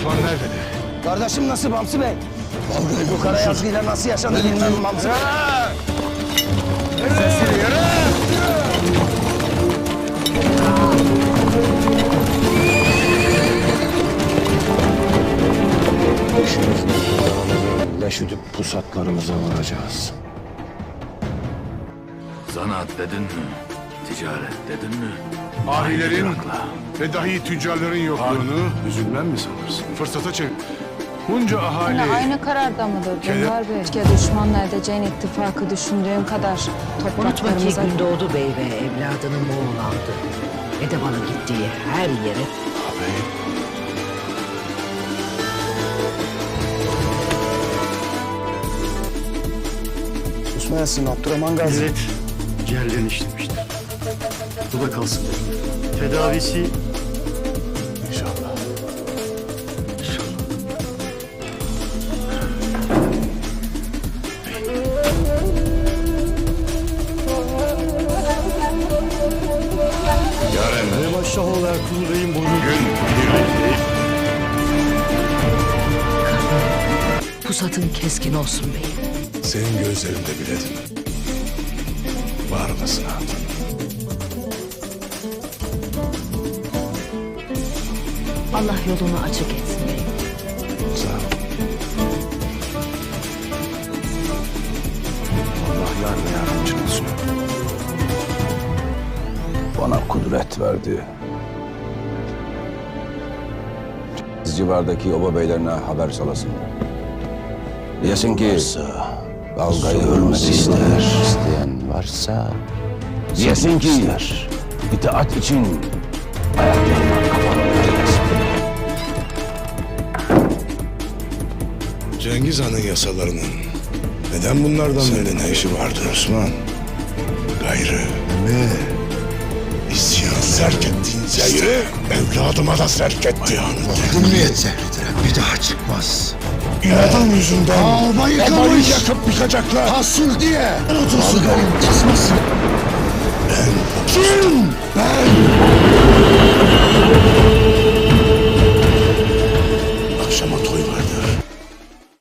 Osman nerede? Kardeşim nasıl Bamsı Bey? Vallahi bu kara yazgıyla nasıl yaşadı bilmem Bamsı Bey. Leş üdüp pusatlarımıza varacağız. Zanaat dedin mi? Ticaret dedin mi? Ahilerin ve dahi tüccarların yokluğunu Üzülmem mi sanırsın? fırsata çevir. Bunca ahali Yine aynı kararda mıdır Dündar Bey? Keşke düşmanla edeceğin ittifakı düşündüğün kadar Unutma ki topraklarımıza... Gündoğdu Bey ve evladını Moğol aldı. Edebal'ın gittiği her yere Susmayasın Abdurrahman Gazi. Evet, ciğerlerini işlemiştir. Bu da kalsın. Tedavisi inşallah. Eybaş Şahoğlu Ertuğrul Bey'in boynu pusatın keskin olsun beyim. Senin gözlerinde biledim. Var olasın hatun. Allah yolunu açık etsin beyim. Sağ ol. Allah yar ve yardımcın olsun. Bana kudret verdi. Civardaki oba beylerine haber salasın. Diyesin ki dalgayı ölmedi ister. isteyen varsa diyesin ki itaat için ayaklarına kapanıyor. Cengiz Han'ın yasalarının neden bunlardan Sende ne işi vardı Osman? Gayrı. Ne? İsyan serk ettiğin zehri evladıma da serk etti. Vurdum niyet zehridir. Bir daha çıkmaz. İnadan yüzünden Araba yıkamış. yakıp yıkacaklar. Tahsil diye. Ben otursun. Algarın tasmasın. Ben. Kim? Ben.